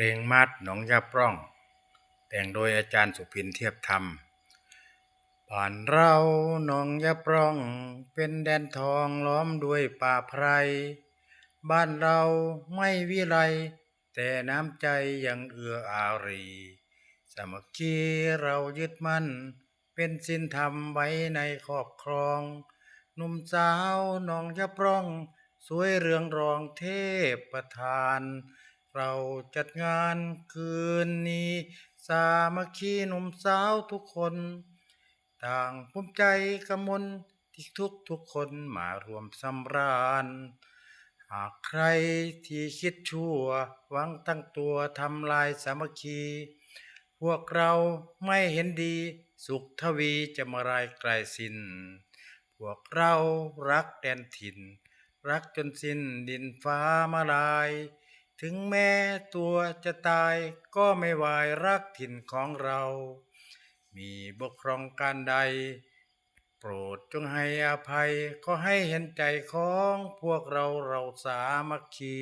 ลงมาดหนองยาปร่อง แต่งโดยอาจารย์สุพินเทียบธรรมบ้านเราหนองยาปร่อง เป็นแดนทองล้อมด้วยป่าไพร บ้านเราไม่วิไล แต่น้ำใจยังเอื้ออารีสามัคคีเรายึดมั่น เป็นศีลธรรมไว้ในครอบครอง หนุ่มสาวหนองยะปร่อง สวยเรืองรองเทพประธาน เราจัดงานคืนนี้ สามัคคีหนุ่มสาวทุกคน ต่างภูมิใจกำมลที่ทุกทุกคนมารวมสำราญ หากใครที่คิดชั่วหวังตั้งตัวทำลายสามัคคี พวกเราไม่เห็นดี สุขทวีจะมารายไกลสิ้น พวกเรารักแดนถิ่น รักจนสิ้นดินฟ้ามาลาย ถึงแม้ตัวจะตายก็ไม่วายรักถิ่นของเรา มีบกพร่องการใด โปรดจงให้อภัยก็ให้เห็นใจของพวกเราเราสามัคคี